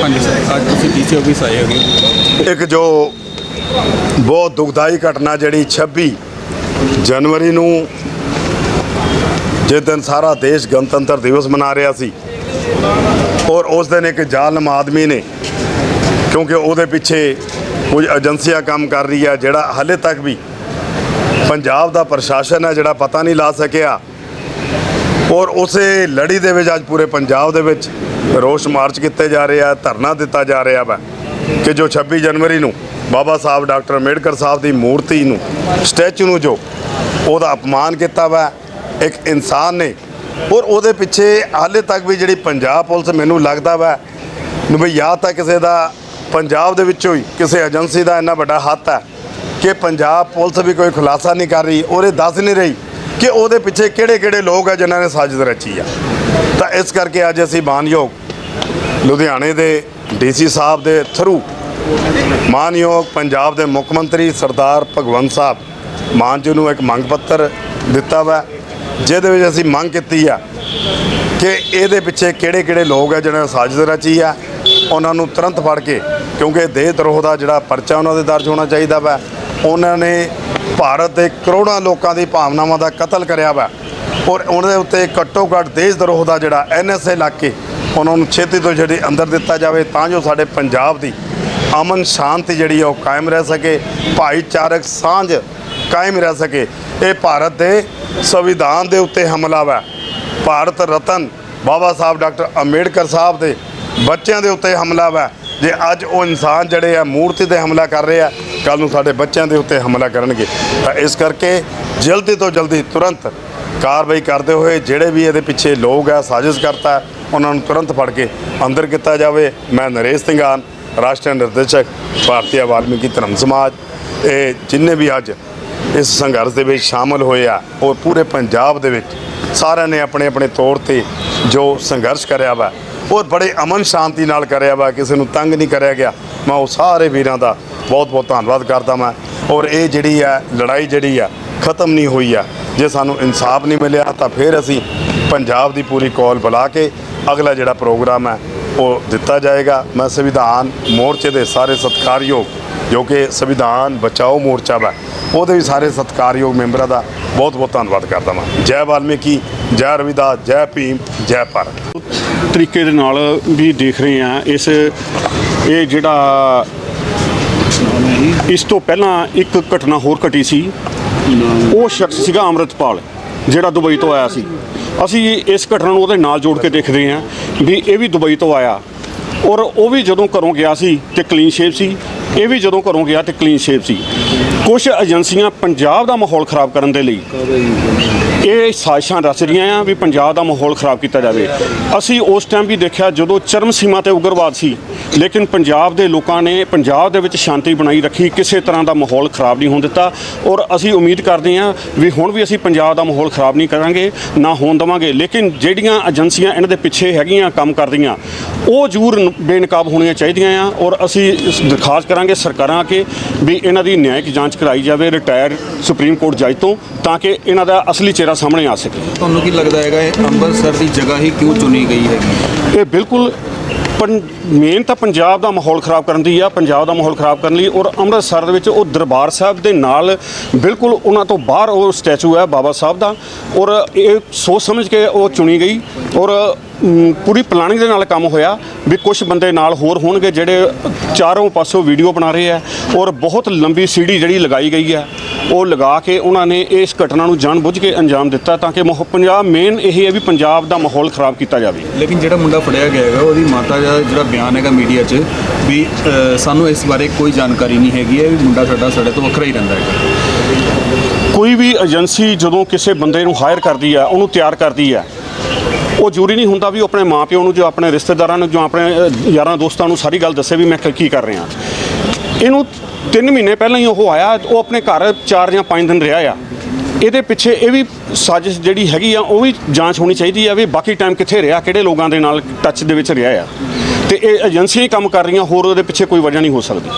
ਹਾਂਜੀ ਸਰ, ਅੱਜ ਤੁਸੀਂ ਡੀਸੀ ਆਫਿਸ ਆਏ ਹੋਗੇ। ਇੱਕ ਜੋ ਬਹੁਤ ਦੁਖਦਾਈ ਘਟਨਾ ਜਿਹੜੀ 26 ਜਨਵਰੀ ਨੂੰ ਜਿਸ ਦਿਨ ਸਾਰਾ ਦੇਸ਼ ਗਣਤੰਤਰ ਦਿਵਸ ਮਨਾ ਰਿਹਾ ਸੀ, ਔਰ ਉਸ ਦਿਨ ਇੱਕ ਜ਼ਾਲਮ ਆਦਮੀ ਨੇ, ਕਿਉਂਕਿ ਉਹਦੇ ਪਿੱਛੇ ਕੁਝ ਏਜੰਸੀਆਂ ਕੰਮ ਕਰ ਰਹੀ ਆ, ਜਿਹੜਾ ਹਲੇ ਤੱਕ ਵੀ ਪੰਜਾਬ ਦਾ ਪ੍ਰਸ਼ਾਸਨ ਹੈ, ਜਿਹੜਾ ਪਤਾ ਨਹੀਂ ਲਾ ਸਕਿਆ ਔਰ ਉਸੇ ਲੜੀ ਦੇ ਵਿੱਚ ਅੱਜ ਪੂਰੇ ਪੰਜਾਬ ਦੇ ਵਿੱਚ ਰੋਸ ਮਾਰਚ ਕੀਤੇ ਜਾ ਰਹੇ ਆ, ਧਰਨਾ ਦਿੱਤਾ ਜਾ ਰਿਹਾ ਵਾ ਕਿ ਜੋ 26 ਜਨਵਰੀ ਨੂੰ ਬਾਬਾ ਸਾਹਿਬ ਡਾਕਟਰ ਅੰਬੇਡਕਰ ਸਾਹਿਬ ਦੀ ਮੂਰਤੀ ਨੂੰ, ਸਟੈਚੂ ਨੂੰ ਜੋ ਉਹਦਾ ਅਪਮਾਨ ਕੀਤਾ ਵਾ, ਇੱਕ ਇਨਸਾਨ ਨੇ, ਔਰ ਉਹਦੇ ਪਿੱਛੇ ਹਾਲੇ ਤੱਕ ਵੀ ਜਿਹੜੀ ਪੰਜਾਬ ਪੁਲਿਸ ਮੈਨੂੰ ਲੱਗਦਾ ਵਾ ਨੂੰ ਵੀ ਜਾਂ ਤਾਂ ਕਿਸੇ ਦਾ ਪੰਜਾਬ ਦੇ ਵਿੱਚੋਂ ਹੀ, ਕਿਸੇ ਏਜੰਸੀ ਦਾ ਇੰਨਾ ਵੱਡਾ ਹੱਥ ਹੈ ਕਿ ਪੰਜਾਬ ਪੁਲਿਸ ਵੀ ਕੋਈ ਖੁਲਾਸਾ ਨਹੀਂ ਕਰ ਰਹੀ, ਔਰ ਇਹ ਦੱਸ ਨਹੀਂ ਰਹੀ ਕਿ ਉਹਦੇ ਪਿੱਛੇ ਕਿਹੜੇ ਕਿਹੜੇ ਲੋਕ ਆ ਜਿਨ੍ਹਾਂ ਨੇ ਸਾਜ਼ਿਸ਼ ਰਚੀ ਆ। ਤਾਂ ਇਸ ਕਰਕੇ ਅੱਜ ਅਸੀਂ ਮਾਨਯੋਗ ਲੁਧਿਆਣੇ ਦੇ ਡੀਸੀ ਸਾਹਿਬ ਦੇ ਥਰੂ ਮਾਨਯੋਗ ਪੰਜਾਬ ਦੇ ਮੁੱਖ ਮੰਤਰੀ ਸਰਦਾਰ ਭਗਵੰਤ ਸਾਹਿਬ ਮਾਨ ਜੀ ਨੂੰ ਇੱਕ ਮੰਗ ਪੱਤਰ ਦਿੱਤਾ ਵਾ, ਜਿਹਦੇ ਵਿੱਚ ਅਸੀਂ ਮੰਗ ਕੀਤੀ ਆ ਕਿ ਇਹਦੇ ਪਿੱਛੇ ਕਿਹੜੇ ਕਿਹੜੇ ਲੋਕ ਆ ਜਿਹਨਾਂ ਨੇ ਸਾਜ਼ਿਸ਼ ਰਚੀ ਆ, ਉਹਨਾਂ ਨੂੰ ਤੁਰੰਤ ਫੜ ਕੇ, ਕਿਉਂਕਿ ਦੇਹ ਧਰੋਹ ਦਾ ਜਿਹੜਾ ਪਰਚਾ ਉਹਨਾਂ ਦੇ ਦਰਜ ਹੋਣਾ ਚਾਹੀਦਾ ਵਾ ਉਹਨਾਂ ਨੇ ਭਾਰਤ ਦੇ ਕਰੋੜਾਂ ਲੋਕਾਂ ਦੀ ਭਾਵਨਾਵਾਂ ਦਾ ਕਤਲ ਕਰਿਆ ਵਾ। ਔਰ ਉਹਨਾਂ ਦੇ ਉੱਤੇ ਘੱਟੋ ਘੱਟ ਦੇਸ਼ ਦਰੋਹ ਦਾ ਜਿਹੜਾ ਐਨਐਸਏ ਲੱਗ ਕੇ ਉਹਨਾਂ ਨੂੰ ਛੇਤੀ ਤੋਂ ਛੇਤੀ ਅੰਦਰ ਦਿੱਤਾ ਜਾਵੇ, ਤਾਂ ਜੋ ਸਾਡੇ ਪੰਜਾਬ ਦੀ ਅਮਨ ਸ਼ਾਂਤੀ ਜਿਹੜੀ ਆ ਉਹ ਕਾਇਮ ਰਹਿ ਸਕੇ, ਭਾਈਚਾਰਕ ਸਾਂਝ ਕਾਇਮ ਰਹਿ ਸਕੇ। ਇਹ ਭਾਰਤ ਦੇ ਸੰਵਿਧਾਨ ਦੇ ਉੱਤੇ ਹਮਲਾ ਵਾ। ਭਾਰਤ ਰਤਨ ਬਾਬਾ ਸਾਹਿਬ ਡਾਕਟਰ ਅੰਬੇਡਕਰ ਸਾਹਿਬ ਦੇ ਬੱਚਿਆਂ ਦੇ ਉੱਤੇ ਹਮਲਾ ਵਾ। ਜੇ ਅੱਜ ਉਹ ਇਨਸਾਨ ਜਿਹੜੇ ਆ ਮੂਰਤੀ ਤੇ ਹਮਲਾ ਕਰ ਰਹੇ ਆ ਕੱਲ ਨੂੰ ਸਾਡੇ ਬੱਚਿਆਂ ਦੇ ਉੱਤੇ ਹਮਲਾ ਕਰਨਗੇ। ਤਾਂ ਇਸ ਕਰਕੇ ਜਲਦੀ ਤੋਂ ਜਲਦੀ ਤੁਰੰਤ ਕਾਰਵਾਈ ਕਰਦੇ ਹੋਏ ਜਿਹੜੇ ਵੀ ਇਹਦੇ ਪਿੱਛੇ ਲੋਕ ਆ ਸਾਜ਼ਿਸ਼ ਕਰਤਾ ਉਹਨਾਂ ਨੂੰ ਤੁਰੰਤ ਫੜ ਕੇ ਅੰਦਰ ਕੀਤਾ ਜਾਵੇ। ਮੈਂ ਨਰੇਸ਼ ਸਿੰਘਾਨ, ਰਾਸ਼ਟਰੀ ਨਿਰਦੇਸ਼ਕ ਭਾਰਤੀ ਵਾਲਮੀਕੀ ਧਰਮ ਸਮਾਜ। ਇਹ ਜਿੰਨੇ ਵੀ ਅੱਜ ਇਸ ਸੰਘਰਸ਼ ਦੇ ਵਿੱਚ ਸ਼ਾਮਲ ਹੋਏ ਆ, ਉਹ ਪੂਰੇ ਪੰਜਾਬ ਦੇ ਵਿੱਚ ਸਾਰਿਆਂ ਨੇ ਆਪਣੇ ਆਪਣੇ ਤੌਰ ਤੇ ਜੋ ਸੰਘਰਸ਼ ਕਰਿਆ ਵਾ ਉਹ ਬੜੇ ਅਮਨ ਸ਼ਾਂਤੀ ਨਾਲ ਕਰਿਆ ਵਾ, ਕਿਸੇ ਨੂੰ ਤੰਗ ਨਹੀਂ ਕਰਿਆ ਗਿਆ। ਮੈਂ ਉਹ ਸਾਰੇ ਵੀਰਾਂ ਦਾ ਬਹੁਤ ਬਹੁਤ ਧੰਨਵਾਦ ਕਰਦਾ ਮੈਂ ਔਰ ਇਹ ਜਿਹੜੀ ਆ, ਲੜਾਈ ਜਿਹੜੀ ਆ, ਖਤਮ ਨਹੀਂ ਹੋਈ ਆ। ਜੇ ਸਾਨੂੰ ਇਨਸਾਫ ਨਹੀਂ ਮਿਲਿਆ, ਤਾਂ ਫਿਰ ਅਸੀਂ ਪੰਜਾਬ ਦੀ ਪੂਰੀ ਕਾਲ ਬੁਲਾ ਕੇ ਅਗਲਾ ਜਿਹੜਾ ਪ੍ਰੋਗਰਾਮ ਹੈ ਉਹ ਦਿੱਤਾ ਜਾਏਗਾ। ਮੈਂ ਸੰਵਿਧਾਨ ਮੋਰਚੇ ਦੇ ਸਾਰੇ ਸਤਿਕਾਰਯੋਗ, ਜੋ ਕਿ ਸੰਵਿਧਾਨ ਬਚਾਓ ਮੋਰਚਾ ਵਾ, ਉਹਦੇ ਵੀ ਸਾਰੇ ਸਤਿਕਾਰਯੋਗ ਮੈਂਬਰਾਂ ਦਾ ਬਹੁਤ ਬਹੁਤ ਧੰਨਵਾਦ ਕਰਦਾ ਹਾਂ ਜੈ ਵਾਲਮੀਕੀ। ਜੈ ਰਵਿਦਾਸ, ਜੈ ਭੀਮ, ਜੈ ਭਾਰਤ। ਤਰੀਕੇ ਦੇ ਨਾਲ ਵੀ ਦੇਖ ਰਹੇ ਆ ਇਸ, ਇਹ ਜਿਹੜਾ ਇਸ ਤੋਂ ਪਹਿਲਾਂ ਇੱਕ ਘਟਨਾ ਹੋਰ ਘਟੀ ਸੀ। ਉਹ ਸ਼ਖਸ ਸੀਗਾ ਅੰਮ੍ਰਿਤਪਾਲ, ਜਿਹੜਾ ਦੁਬਈ ਤੋਂ ਆਇਆ ਸੀ। ਅਸੀਂ ਇਸ ਘਟਨਾ ਨੂੰ ਉਹਦੇ ਨਾਲ ਜੋੜ ਕੇ ਦੇਖਦੇ ਹਾਂ ਵੀ ਇਹ ਵੀ ਦੁਬਈ ਤੋਂ ਆਇਆ। ਔਰ ਉਹ ਵੀ ਜਦੋਂ ਘਰੋਂ ਗਿਆ ਸੀ ਤੇ ਕਲੀਨ ਸ਼ੇਪ ਸੀ, ਇਹ ਵੀ ਜਦੋਂ ਘਰੋਂ ਗਿਆ ਤੇ ਕਲੀਨ ਸ਼ੇਪ ਸੀ। ਕੁਝ ਏਜੰਸੀਆਂ ਪੰਜਾਬ ਦਾ ਮਾਹੌਲ ਖਰਾਬ ਕਰਨ ਦੇ ਲਈ ਇਹ ਸਾਜ਼ਿਸ਼ਾਂ ਰਚ ਰਹੀਆਂ ਆ ਵੀ ਪੰਜਾਬ ਦਾ ਮਾਹੌਲ ਖਰਾਬ ਕੀਤਾ ਜਾਵੇ। ਅਸੀਂ ਉਸ ਟਾਈਮ ਵੀ ਦੇਖਿਆ ਜਦੋਂ ਚਰਮ ਸੀਮਾ ਤੇ ਉਗਰਵਾਦ ਸੀ, ਲੇਕਿਨ ਪੰਜਾਬ ਦੇ ਲੋਕਾਂ ਨੇ ਪੰਜਾਬ ਦੇ ਵਿੱਚ ਸ਼ਾਂਤੀ ਬਣਾਈ ਰੱਖੀ, ਕਿਸੇ ਤਰ੍ਹਾਂ ਦਾ ਮਾਹੌਲ ਖਰਾਬ ਨਹੀਂ ਹੋਣ ਦਿੱਤਾ ਔਰ ਅਸੀਂ ਉਮੀਦ ਕਰਦੇ ਹਾਂ ਵੀ ਹੁਣ ਵੀ ਅਸੀਂ ਪੰਜਾਬ ਦਾ ਮਾਹੌਲ ਖਰਾਬ ਨਹੀਂ ਕਰਾਂਗੇ, ਨਾ ਹੋਣ ਦੇਵਾਂਗੇ। ਲੇਕਿਨ ਜਿਹੜੀਆਂ ਏਜੰਸੀਆਂ ਇਹਨਾਂ ਦੇ ਪਿੱਛੇ ਹੈਗੀਆਂ, ਕੰਮ ਕਰਦੀਆਂ, ਉਹ ਜ਼ਰੂਰ ਬੇਨਕਾਬ ਹੋਣੀਆਂ ਚਾਹੀਦੀਆਂ ਆ ਔਰ ਅਸੀਂ ਇਸ ਦਰਖਾਸਤ ਕਰਾਂਗੇ, ਸਰਕਾਰਾਂ ਅੱਗੇ ਵੀ ਇਹਨਾਂ ਦੀ ਨਿਆਇਕ ਜਾਂਚ ਕਰਾਈ ਜਾਵੇ ਰਿਟਾਇਰ ਸੁਪਰੀਮ ਕੋਰਟ ਜੱਜ ਤੋਂ, ਤਾਂ ਕਿ ਇਹਨਾਂ ਦਾ ਅਸਲੀ ਚਿਹਰਾ ਸਾਹਮਣੇ ਆ ਸਕੇ। ਤੁਹਾਨੂੰ ਕੀ ਲੱਗਦਾ ਹੈਗਾ ਇਹ ਅੰਮ੍ਰਿਤਸਰ ਦੀ ਜਗ੍ਹਾ ਹੀ ਕਿਉਂ ਚੁਣੀ ਗਈ ਹੈਗੀ? ਇਹ ਬਿਲਕੁਲ ਮੇਨ ਤਾਂ ਪੰਜਾਬ ਦਾ ਮਾਹੌਲ ਖਰਾਬ ਕਰਨ ਦੀ ਆ ਪੰਜਾਬ ਦਾ ਮਾਹੌਲ ਖਰਾਬ ਕਰਨ ਲਈ ਔਰ ਅੰਮ੍ਰਿਤਸਰ ਦੇ ਵਿੱਚ ਉਹ ਦਰਬਾਰ ਸਾਹਿਬ ਦੇ ਨਾਲ ਬਿਲਕੁਲ ਉਹਨਾਂ ਤੋਂ ਬਾਹਰ ਉਹ ਸਟੈਚੂ ਹੈ ਬਾਬਾ ਸਾਹਿਬ ਦਾ ਔਰ ਇਹ ਸੋਚ ਸਮਝ ਕੇ ਉਹ ਚੁਣੀ ਗਈ ਔਰ ਪੂਰੀ ਪਲਾਨਿੰਗ ਦੇ ਨਾਲ ਕੰਮ ਹੋਇਆ ਵੀ ਕੁਝ ਬੰਦੇ ਨਾਲ ਹੋਰ ਹੋਣਗੇ ਜਿਹੜੇ ਚਾਰੋਂ ਪਾਸੋਂ ਵੀਡੀਓ ਬਣਾ ਰਹੇ ਆ ਔਰ ਬਹੁਤ ਲੰਬੀ ਸੀੜੀ ਜਿਹੜੀ ਲਗਾਈ ਗਈ ਹੈ ਉਹ ਲਗਾ ਕੇ ਉਹਨਾਂ ਨੇ ਇਸ ਘਟਨਾ ਨੂੰ ਜਾਣਬੁੱਝ ਕੇ ਅੰਜਾਮ ਦਿੱਤਾ ਤਾਂ ਕਿ ਮਹ- ਪੰਜਾਬ ਮੇਨ ਇਹ ਹੈ ਵੀ ਪੰਜਾਬ ਦਾ ਮਾਹੌਲ ਖਰਾਬ ਕੀਤਾ ਜਾਵੇ। ਲੇਕਿਨ ਜਿਹੜਾ ਮੁੰਡਾ ਫੜਿਆ ਗਿਆ ਹੈਗਾ ਉਹਦੀ ਮਾਤਾ ਦਾ ਜਿਹੜਾ ਬਿਆਨ ਹੈਗਾ ਮੀਡੀਆ 'ਚ ਵੀ ਅ, ਸਾਨੂੰ ਇਸ ਬਾਰੇ ਕੋਈ ਜਾਣਕਾਰੀ ਨਹੀਂ ਹੈਗੀ ਹੈ ਵੀ ਮੁੰਡਾ ਸਾਡਾ ਸਾਡੇ ਤੋਂ ਵੱਖਰਾ ਹੀ ਰਹਿੰਦਾ ਹੈਗਾ। ਕੋਈ ਵੀ ਏਜੰਸੀ ਜਦੋਂ ਕਿਸੇ ਬੰਦੇ ਨੂੰ ਹਾਇਰ ਕਰਦੀ ਹੈ ਉਹਨੂੰ ਤਿਆਰ ਕਰਦੀ ਹੈ ਉਹ ਜ਼ਰੂਰੀ ਨਹੀਂ ਹੁੰਦਾ ਵੀ ਉਹ ਆਪਣੇ ਮਾਪਿਓ ਨੂੰ ਜੋ ਆਪਣੇ ਰਿਸ਼ਤੇਦਾਰਾਂ ਨੂੰ ਜੋ ਆਪਣੇ ਅ, ਯਾਰਾਂ ਦੋਸਤਾਂ ਨੂੰ ਸਾਰੀ ਗੱਲ ਦੱਸੇ ਵੀ ਮੈਂ ਕ- ਕੀ ਕਰ ਰਿਹਾ। ਇਹਨੂੰ 3 ਮਹੀਨੇ ਪਹਿਲਾਂ ਹੀ ਉਹ ਆਇਆ, ਉਹ ਆਪਣੇ ਘਰ 4 ਜਾਂ 5 ਦਿਨ ਰਿਹਾ ਆ। ਇਹਦੇ ਪਿੱਛੇ ਇਹ ਵੀ ਸਾਜ਼ਿਸ਼ ਜਿਹੜੀ ਹੈਗੀ ਆ, ਉਹ ਵੀ ਜਾਂਚ ਹੋਣੀ ਚਾਹੀਦੀ ਆ ਵੀ ਬਾਕੀ ਟਾਈਮ ਕਿੱਥੇ ਰਿਹਾ, ਕਿਹੜੇ ਲੋਕਾਂ ਦੇ ਨਾਲ ਟੱਚ ਦੇ ਵਿੱਚ ਰਿਹਾ ਆ। ਤੇ ਇਹ ਏਜੰਸੀਆਂ ਹੀ ਕੰਮ ਕਰ ਰਹੀਆਂ, ਹੋਰ ਉਹਦੇ ਪਿੱਛੇ ਕੋਈ ਵਜ੍ਹਾ ਨਹੀਂ ਹੋ ਸਕਦੀ।